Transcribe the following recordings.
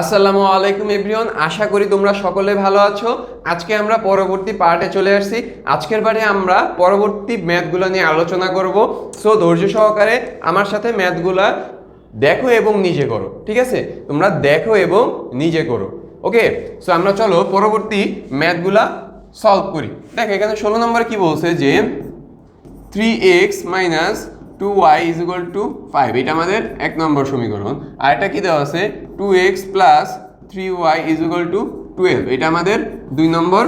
আসসালামু আলাইকুম এভরিওয়ান, আশা করি তোমরা সকলে ভালো আছো। আজকে আমরা পরবর্তী পার্টে চলে আসছি। আজকের পার্টে আমরা পরবর্তী ম্যাথগুলো নিয়ে আলোচনা করব। সো ধৈর্য সহকারে আমার সাথে ম্যাথগুলা দেখো এবং নিজে করো, ঠিক আছে? তোমরা দেখো এবং নিজে করো, ওকে? সো আমরা চলো পরবর্তী ম্যাথগুলা সলভ করি। দেখো, এখানে ষোলো নম্বর কি বলছে যে three X minus two Y is equal to five এটা আমাদের এক নম্বর সমীকরণ। আর এটা কি দেওয়া আছে? Two X plus three Y is equal to twelve এটা আমাদের দুই নম্বর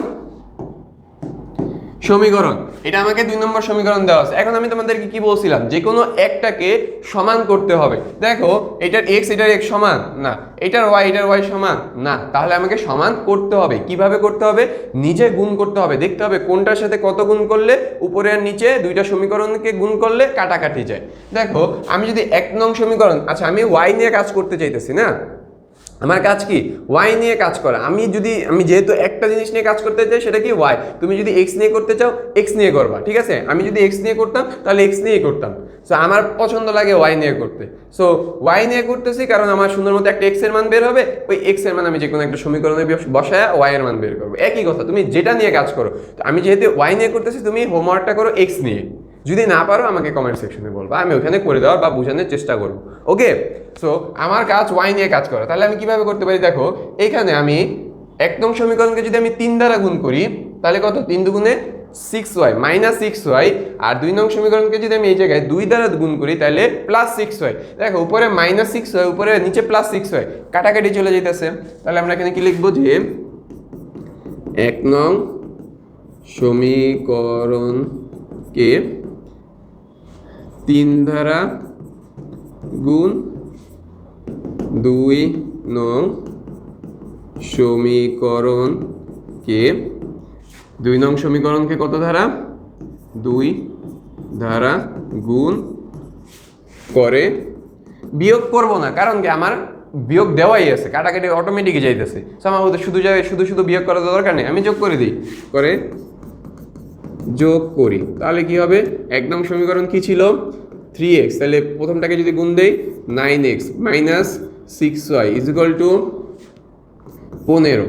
সমীকরণ। এটা আমাকে দুই নম্বর সমীকরণ দেওয়া আছে। এখন আমি তোমাদেরকে কি বলছিলাম? যে কোনো একটাকে সমান করতে হবে। দেখো, এটার এক্স এটার এক্স সমান? না। এটার ওয়াই এটার ওয়াই সমান? না। তাহলে আমাকে সমান করতে হবে। কীভাবে করতে হবে? নিজে গুণ করতে হবে। দেখতে হবে কোনটার সাথে কত গুণ করলে উপরে আর নিচে দুইটা সমীকরণকে গুণ করলে কাটাকাটি যায়। দেখো, আমি যদি এক নং সমীকরণ আচ্ছা আমি ওয়াই নিয়ে কাজ করতে চাইতেছি, না? আমার কাজ কি? ওয়াই নিয়ে কাজ করা। আমি যদি, আমি যেহেতু একটা জিনিস নিয়ে কাজ করতে চাই, সেটা কি ওয়াই তুমি যদি এক্স নিয়ে করতে চাও এক্স নিয়ে করবা, ঠিক আছে? আমি যদি এক্স নিয়ে করতাম, তাহলে এক্স নিয়ে করতাম। সো আমার পছন্দ লাগে ওয়াই নিয়ে করতে। সো ওয়াই নিয়ে করতেছি কারণ আমার সুন্দর মতো একটা এক্সের মান বের হবে, ওই এক্সের মান আমি যে কোনো একটা সমীকরণে বসায় ওয়াই এর মান বের করব। একই কথা, তুমি যেটা নিয়ে কাজ করো। তো আমি যেহেতু ওয়াই নিয়ে করতেছি, তুমি হোমওয়ার্কটা করো এক্স নিয়ে। যদি না পারো, আমাকে কমেন্ট সেকশনে বলবা। আমি ওখানে করে দেওয়ার বা বোঝানোর চেষ্টা করব। ওকে সো আমার কাজ ওয়াই নিয়ে কাজ করা। তাহলে আমি কীভাবে করতে পারি? দেখো, এখানে আমি এক নং সমীকরণকে যদি আমি তিন দ্বারা গুণ করি, তাহলে কত? তিন দুগুণে six Y minus six Y আর দুই নং সমীকরণকে যদি আমি এই জায়গায় দুই দ্বারা গুণ করি, তাহলে প্লাস সিক্স ওয়াই দেখো, উপরে মাইনাস সিক্স ওয়াই উপরে নিচে প্লাস সিক্স ওয়াই কাটাকাটি চলে যেতেছে তাহলে আমরা এখানে কি লিখব যে এক নং সমীকরণকে তিন ধারা গুণ দুই নং সমীকরণকে দুই নং সমীকরণকে কত ধারা? দুই ধারা গুণ করে বিয়োগ করব না কারণ কি আমার বিয়োগ দেওয়াই আছে কাটাকাটি অটোমেটিক যাইতেছে। So, আমার শুধু জায়গায় শুধু শুধু বিয়োগ করার দরকার নেই আমি যোগ করে দিই। করে যোগ করি। তাহলে কি হবে? একদম সমীকরণ কি ছিল? থ্রি এক্স তাহলে প্রথমটাকে যদি গুণ দেই nine X minus six Y is equal to পনেরো।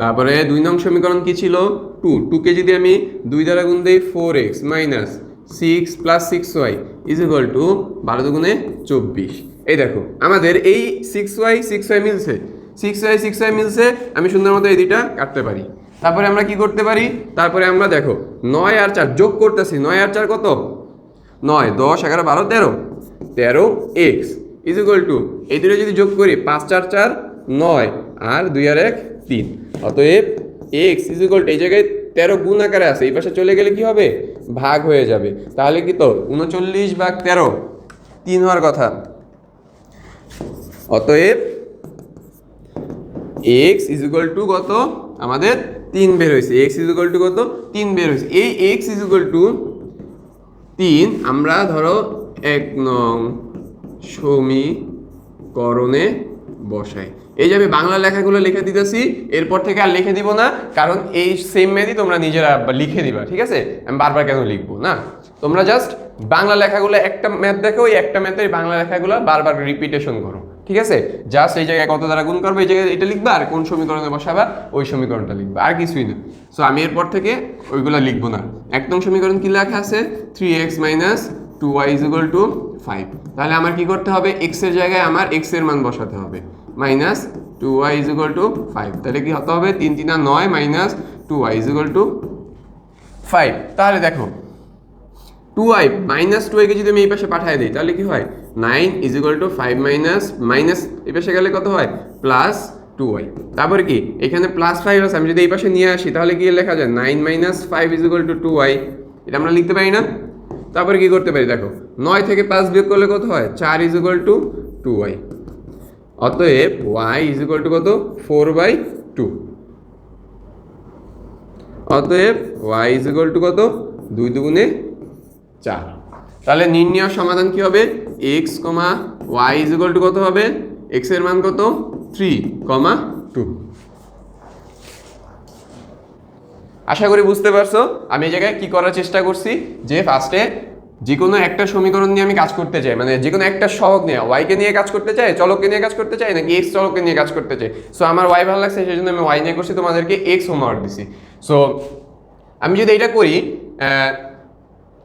তারপরে দুই নং সমীকরণ কি ছিল? টু টুকে যদি আমি দুই দ্বারা গুণ দিই four X minus six plus six Y is equal to বারো দুগুণে চব্বিশ। এই দেখো, আমাদের এই সিক্স ওয়াই সিক্স ওয়াই মিলছে। সিক্স ওয়াই সিক্স ওয়াই মিলছে, আমি সুন্দর মতো এই দুইটা কাটতে পারি। তারপরে আমরা কি করতে পারি? তারপরে আমরা দেখো, নয় আর চার যোগ করতেছি, নয় আর চার কত? নয়, দশ, এগারো, বারো, তেরো। তেরো এক্স ইজ ইকুয়াল টু এই দুটো যদি যোগ করি, পাঁচ, চার চার, নয় আর দুই আর এক, তিন। অতএব এক্স ইজ ইকুয়াল এই জায়গায় তেরো গুণ আকারে আছে, এই পাশে চলে গেলে কি হবে? ভাগ হয়ে যাবে। তাহলে কি তো? উনচল্লিশ ভাগ তেরো, তিন হওয়ার কথা। অতএব এক্স ইজ টু কত? আমাদের তিন বের হয়েছে। এক্স ইজ টু কত? তিন বের হয়েছে। এই এক্স ইজ টু তিন, আমরা ধরো এক নং সমীকরণে বসাই। এই যে আমি বাংলা লেখাগুলো লিখে দিতেছি, এরপর থেকে আর লিখে দিব না, কারণ এই সেম ম্যাথই তোমরা নিজেরা লিখে দিবা, ঠিক আছে? আমি বারবার কেন লিখব, না? তোমরা জাস্ট বাংলা লেখাগুলো একটা ম্যাথ দেখো ওই একটা ম্যাথের বাংলা লেখাগুলো বারবার রিপিটেশন করো। ঠিক আছে? জাস্ট এই জায়গায় কত দ্বারা গুণ করবে? এই জায়গায় এটা লিখবা, আর কোন সমীকরণে বসাবা, ওই সমীকরণটা লিখবা, আর কিছুই না। সো আমি এরপর থেকে ওইগুলো লিখব না। একদম সমীকরণ কি লেখা আছে? Three X minus two Y is equal to five তাহলে আমার কি করতে হবে? এক্সের জায়গায় আমার এক্সের মান বসাতে হবে। Minus two Y is equal to five তাহলে কি হতে হবে? তিন তিনা নয় minus two Y is equal to five তাহলে দেখো টু আই মাইনাস টু আইকে যদি আমি এই পাশে পাঠিয়ে দিই, তাহলে কি হয়? Nine is equal to five minus minus এই পাশে গেলে কত হয়? প্লাস টু ওয়াই তারপরে কি? এখানে প্লাস ফাইভ আছে, আমি যদি এই পাশে নিয়ে আসি, তাহলে কি লেখা যায়? Nine minus five is equal to two Y এটা আমরা লিখতে পারি না? তারপরে কি করতে পারি? দেখো, নয় থেকে পাঁচ বিয়োগ করলে কত হয়? চার is equal to two Y অতএব ওয়াই ইজ ইকুয়াল টু কত? ফোর বাই টু অতএব ওয়াই ইজ ইকুয়াল টু কত? দুই দুগুণে চার। তাহলে নির্ণয় সমাধান কি হবে? X comma Y is equal to কত হবে? এক্সের মান কত? থ্রি কমা টু আশা করি বুঝতে পারছ, আমি এই জায়গায় কি করার চেষ্টা করছি? যে ফার্স্টে যে কোনো একটা সমীকরণ নিয়ে আমি কাজ করতে চাই মানে যে কোনো একটা সহগ নিয়ে ওয়াইকে নিয়ে কাজ করতে চাই, চলককে নিয়ে কাজ করতে চাই, নাকি এক্স চলককে নিয়ে কাজ করতে চাই? সো আমার ওয়াই ভালো লাগছে, সেই জন্য আমি ওয়াই নিয়ে করছি, তোমাদেরকে এক্স হোমওয়ার্ক দিছি। সো আমি যদি এটা করি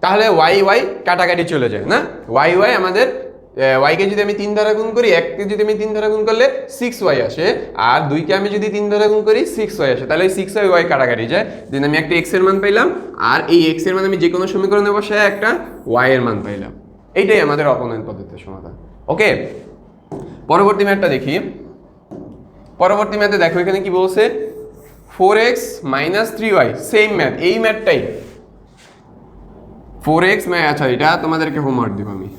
তাহলে ওয়াই ওয়াই কাটাকাটি চলে যায়, না? ওয়াই ওয়াই আমাদের ওয়াইকে যদি আমি তিন ধারা গুণ করি এককে যদি আমি তিন ধারা গুণ করলে সিক্স ওয়াই আসে, আর দুইকে আমি যদি তিন ধারা গুণ করি সিক্স ওয়াই আসে, তাহলে সিক্স ওয়াই ওয়াই কাটাকাটি যায়। দেন আমি একটা এক্সের মান পাইলাম, আর এই এক্সের মান আমি যে কোনো সমীকরণে বসায় একটা ওয়াই এর মান পাইলাম। এইটাই আমাদের অপনয়ন পদ্ধতির সমাধান। ওকে? পরবর্তী ম্যাথটা দেখি। পরবর্তী ম্যাথে দেখো, এখানে কি বলছে? Four X minus three Y same math এই ম্যাথটাই ফোর এক্স আচ্ছা এটা তোমাদেরকে হোমওয়ার্ক দিব আমি।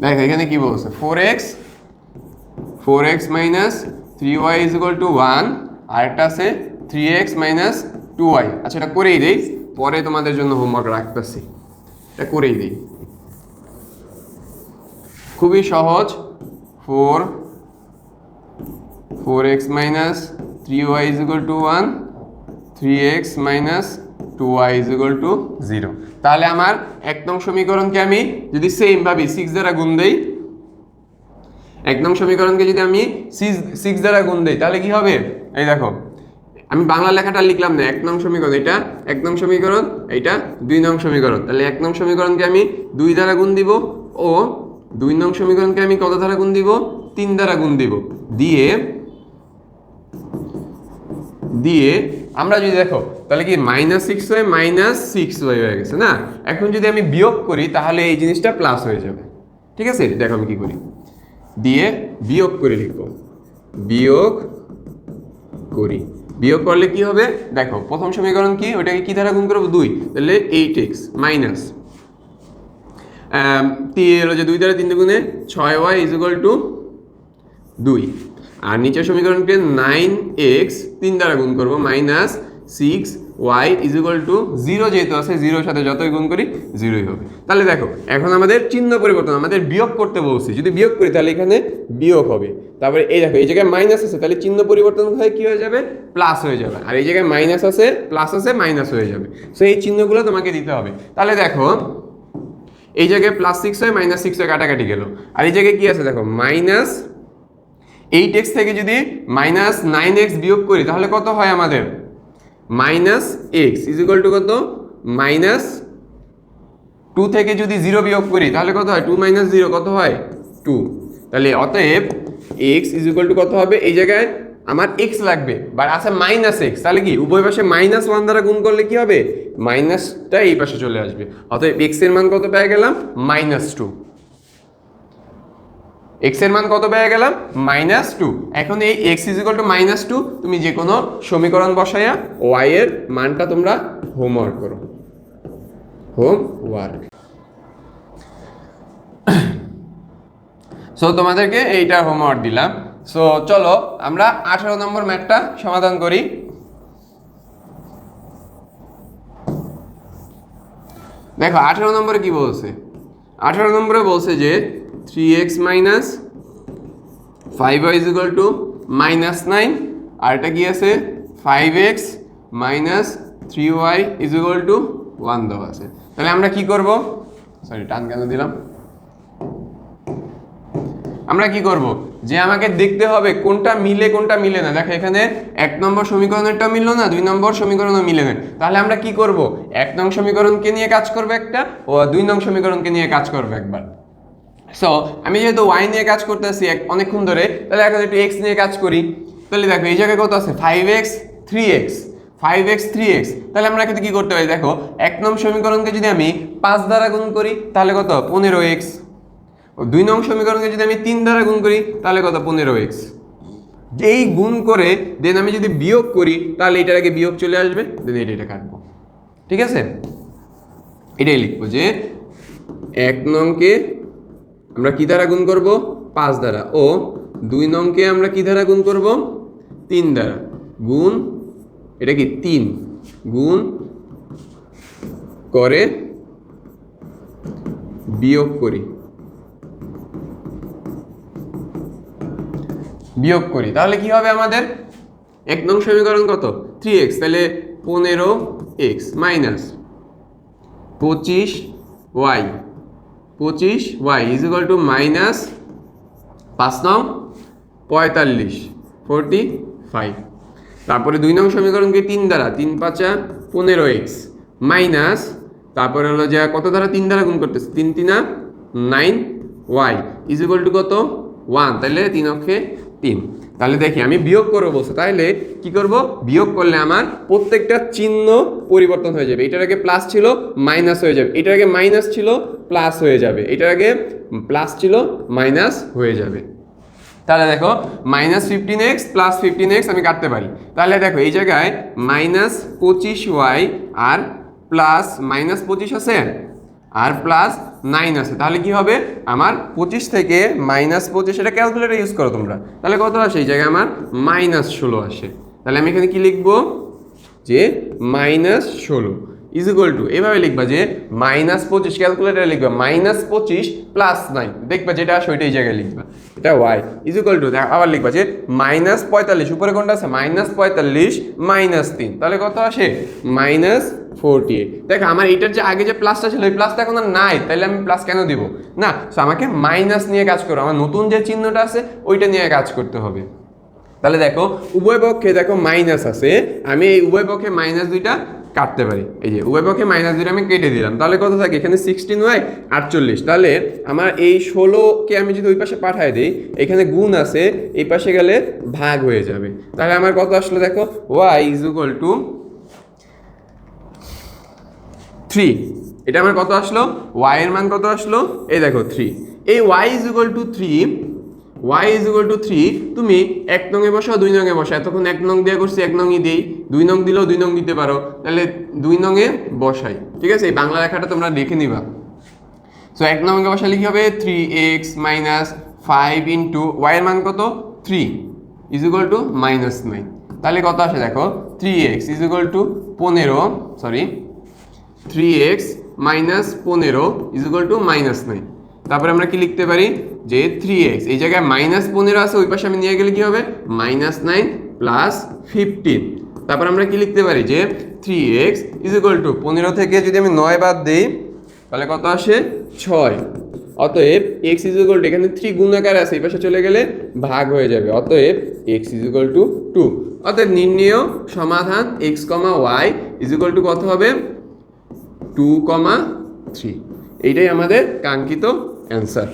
দেখো, এখানে কি বলছে? Four X four X minus three Y is equal to one আর একটা আছে three X minus two Y আচ্ছা এটা করেই দিই, পরে তোমাদের জন্য হোমওয়ার্ক রাখতেছি। এটা করেই দিই। খুবই সহজ। Four four X minus three Y is equal to one three X minus two Y is equal to zero তাহলে আমার এক নং সমীকরণকে আমি যদি সেম ভাবি সিক্স দ্বারা গুণ দেই, এক নং সমীকরণকে যদি আমি সিক্স দ্বারা গুণ দেই, তাহলে কি হবে? এই দেখো, আমি বাংলা লেখাটা লিখলাম না, এক নং সমীকরণ, এটা এক নং সমীকরণ এটা দুই নং সমীকরণ। তাহলে এক নং সমীকরণকে আমি দুই দ্বারা গুণ দিব ও দুই নং সমীকরণকে আমি কত দ্বারা গুণ দিব? তিন দ্বারা গুণ দিব। দিয়ে দিয়ে আমরা যদি দেখো, তাহলে কি minus six Y minus six Y হয়ে গেছে না? এখন যদি আমি বিয়োগ করি, তাহলে এই জিনিসটা প্লাস হয়ে যাবে। ঠিক আছে? দেখো আমি কি করি। দিয়ে বিয়োগ করে লিখব। বিয়োগ করি। বিয়োগ করলে কি হবে? দেখো, প্রথম সমীকরণ কি? ওটাকে কি দ্বারা গুণ করব? দুই। তাহলে এইট এক্স মাইনাস হলো যে দুই দ্বারা তিন গুণে ছয় ওয়াই ইজ টু দুই। আর নিচের সমীকরণকে নাইন এক্স তিন দ্বারা গুণ করব minus six Y is equal to zero যেহেতু আছে জিরোর সাথে যতই গুণ করি জিরোই হবে। তাহলে দেখো, এখন আমাদের চিহ্ন পরিবর্তন, আমাদের বিয়োগ করতে বলছি। যদি বিয়োগ করি, তাহলে এখানে বিয়োগ হবে। তারপরে এই দেখো, এই জায়গায় মাইনাস আছে, তাহলে চিহ্ন পরিবর্তন হয়ে কী হয়ে যাবে? প্লাস হয়ে যাবে। আর এই জায়গায় মাইনাস আছে প্লাস আছে মাইনাস হয়ে যাবে। সো এই চিহ্নগুলো তোমাকে দিতে হবে। তাহলে দেখো, এই জায়গায় প্লাস সিক্স হয় মাইনাস সিক্স হয় কাটাকাটি গেল। আর এই জায়গায় কী আছে, দেখো মাইনাস এইট এক্স থেকে যদি মাইনাস নাইন এক্স বিয়োগ করি, তাহলে কত হয় আমাদের? Minus X is equal to কত? মাইনাস টু থেকে যদি জিরো বিয়োগ করি, তাহলে কত হয়? টু মাইনাস জিরো, কত হয়? টু। তাহলে অতএব এক্স ইজ ইকুয়াল টু কত হবে? এই জায়গায় আমার এক্স লাগবে বাট আছে মাইনাস এক্স। তাহলে কি? উভয় পাশে মাইনাস ওয়ান দ্বারা গুণ করলে কি হবে? মাইনাসটা এই পাশে চলে আসবে। অতএব এক্সের মান কত পেয়ে গেলাম? Minus two. এক্সের মান কত পেয়ে গেলাম? মাইনাস টু এখন এই X is equal to minus two তুমি যে কোনো সমীকরণ বসাইয়া ওয়াই এর মানটা তোমরা হোমওয়ার্ক করো। হোম ওয়ার্ক সো তোমাদেরকে এইটা হোমওয়ার্ক দিলাম। সো চলো আমরা আঠারো নম্বর ম্যাথটা সমাধান করি। দেখো, আঠারো নম্বরে কি বলছে? আঠারো নম্বরে বলছে যে three X minus five Y is equal to minus nine আর এটা কি আছে? Five X minus three Y is equal to one দেওয়া আছে। তাহলে আমরা কি করব? সরি টান কেন দিলাম? আমরা কি করব? যে আমাকে দেখতে হবে কোনটা মিলে কোনটা মিলে না। দেখো এখানে এক নম্বর সমীকরণেরটা মিললো না, দুই নম্বর সমীকরণও মিলে না। তাহলে আমরা কি করব? এক নং সমীকরণকে নিয়ে কাজ করব একটা, ও দুই নং সমীকরণকে নিয়ে কাজ করব একবার। সো আমি যেহেতু ওয়াই নিয়ে কাজ করতেছি অনেকক্ষণ ধরে, তাহলে এখন একটু এক্স নিয়ে কাজ করি। তাহলে দেখো, এই জায়গায় কত আছে? Five X three X five X three X তাহলে আমরা এখানে কী করতে পারি? দেখো, এক নং সমীকরণকে যদি আমি পাঁচ দ্বারা গুণ করি, তাহলে কত? পনেরো এক্স ও দুই নং সমীকরণকে যদি আমি তিন দ্বারা গুণ করি, তাহলে কত? পনেরো এক্স এই গুণ করে দেন আমি যদি বিয়োগ করি, তাহলে এটার আগে বিয়োগ চলে আসবে দেন এটা এটা কাটবো। ঠিক আছে? এটাই লিখব যে, এক নংকে আমরা কি দ্বারা গুণ করব? পাঁচ দ্বারা। ও, দুই নংকে আমরা কি দ্বারা গুণ করব? তিন দ্বারা। গুণ, এটা কি? তিন। গুণ করে বিয়োগ করি। বিয়োগ করি। তাহলে কি হবে আমাদের? এক নং সমীকরণ কত? থ্রি এক্স তাহলে পনেরো এক্স মাইনাস পঁচিশ ওয়াই পঁচিশ Y is equal to minus পাঁচ নং পঁয়তাল্লিশ ফোরটি ফাইভ তারপরে দুই নং সমীকরণকে তিন দ্বারা, তিন পাঁচা পনেরো এক্স মাইনাস তারপরে হলো যে কত দ্বারা তিন দ্বারা গুণ করতেছে? তিন তিনা nine y is equal to কত? ওয়ান তাহলে তিন অক্ষে তিন। তাহলে দেখি, আমি বিয়োগ করব বলছে। তাহলে কি করব? বিয়োগ করলে আমার প্রত্যেকটা চিহ্ন পরিবর্তন হয়ে যাবে। এটার আগে প্লাস ছিল মাইনাস হয়ে যাবে। এটার আগে মাইনাস ছিল প্লাস হয়ে যাবে। এটার আগে প্লাস ছিল মাইনাস হয়ে যাবে। তাহলে দেখো minus fifteen x plus fifteen x আমি কাটতে পারি। তাহলে দেখো, এই জায়গায় মাইনাস পঁচিশ ওয়াই আর প্লাস মাইনাস পঁচিশ আছে? আর প্লাস নাইন আছে। তাহলে কি হবে? আমার পঁচিশ থেকে মাইনাস পঁচিশ, এটা ক্যালকুলেটার ইউজ করো তোমরা। তাহলে কত আসে? এই জায়গায় আমার মাইনাস ষোলো আসে। তাহলে আমি এখানে কি লিখব? যে মাইনাস ষোলো ইজ ইকুয়াল টু এভাবে লিখবা যে মাইনাস পঁচিশ ক্যালকুলেটারে লিখবা মাইনাস পঁচিশ প্লাস নাইন দেখবা যেটা আসে এই জায়গায় লিখবা। এটা ওয়াই ইজ ইকুয়াল টু আবার লিখবা যে মাইনাস পঁয়তাল্লিশ, উপরে কোনটা আছে? মাইনাস পঁয়তাল্লিশ মাইনাস তিন। তাহলে কত আসে? মাইনাস ফোরটি এইট দেখ, আমার এটার যে আগে যে প্লাসটা ছিল ওই প্লাসটা এখন আর নাই তাহলে আমি প্লাস কেন দিব? না সো আমাকে মাইনাস নিয়ে কাজ করো। আমার নতুন যে চিহ্নটা আছে, ওইটা নিয়ে কাজ করতে হবে। তাহলে দেখো, উভয় পক্ষে দেখো মাইনাস আছে, আমি এই উভয় পক্ষে মাইনাস দুইটা কাটতে পারি। এই যে, উভয় পক্ষে মাইনাস দুইটা আমি কেটে দিলাম। তাহলে কত থাকে? এখানে সিক্সটিন ওয়াই আটচল্লিশ। তাহলে আমার এই ষোলোকে আমি যদি ওই পাশে পাঠায় দিই, এখানে গুণ আছে, এই পাশে গেলে ভাগ হয়ে যাবে। তাহলে আমার কত আসলো দেখো? Y is equal to three এটা আমার কত আসলো? ওয়াই এর মান কত আসলো? এই দেখো থ্রি এই y is equal to three y is equal to three তুমি এক নঙে বসাও, দুই নঙে বসাও। এতক্ষণ এক নং দিয়ে করছি, এক নংই দিই। দুই নং দিলেও দুই নং দিতে পারো। তাহলে দুই নঙে বসাই। ঠিক আছে? এই বাংলা লেখাটা তোমরা দেখে নিবা। সো এক নম্বরকে বসালে কি হবে? Three x minus five into ওয়াইয়ের মান কত? Three is equal to minus nine তাহলে কত আসে দেখো? Three x is equal to পনেরো সরি থ্রি এক্স মাইনাস পনেরো is equal to minus nine তারপরে আমরা কি লিখতে পারি? যে থ্রি এক্স এই জায়গায় মাইনাস পনেরো আছে, ওই পাশে আমি নিয়ে গেলে কি হবে? মাইনাস নাইন প্লাস ফিফটিন তারপর আমরা কি লিখতে পারি? যে three x is equal to পনেরো থেকে যদি আমি নয় বাদ দিই, তাহলে কত আসে? ছয়। অতএব এক্স ইজ ইকুয়াল টু এখানে থ্রি গুণাকার আছে, এই পাশে চলে গেলে ভাগ হয়ে যাবে। অতএব x is equal to two অতএব নির্ণেয় সমাধান x comma Y is equal to কত হবে? টু কমা থ্রি। এইটাই আমাদের কাঙ্ক্ষিত অ্যান্সার।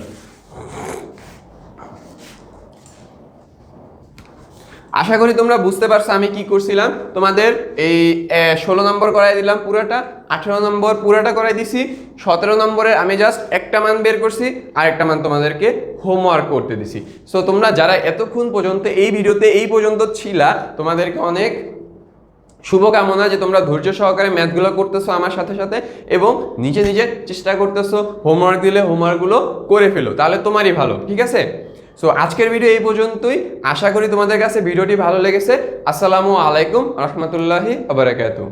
আশা করি তোমরা বুঝতে পারছ আমি কি করছিলাম। তোমাদের এই ষোলো নম্বর করাই দিলাম পুরোটা, আঠেরো নম্বর পুরোটা করাই দিছি, সতেরো নম্বরের আমি জাস্ট একটা মান বের করছি আর একটা মান তোমাদেরকে হোমওয়ার্ক করতে দিছি। সো তোমরা যারা এতক্ষণ পর্যন্ত এই ভিডিওতে এই পর্যন্ত ছিলা, তোমাদেরকে অনেক শুভকামনা যে তোমরা ধৈর্য সহকারে ম্যাথগুলো করতেছো আমার সাথে সাথে এবং নিজে নিজে চেষ্টা করতেছো হোমওয়ার্ক দিলে হোমওয়ার্কগুলো করে ফেলো, তাহলে তোমারই ভালো, ঠিক আছে? সো আজকের ভিডিও এই পর্যন্তই। আশা করি তোমাদের কাছে ভিডিওটি ভালো লেগেছে। আসসালামু আলাইকুম, রহমতুল্লাহি আবরাকাতু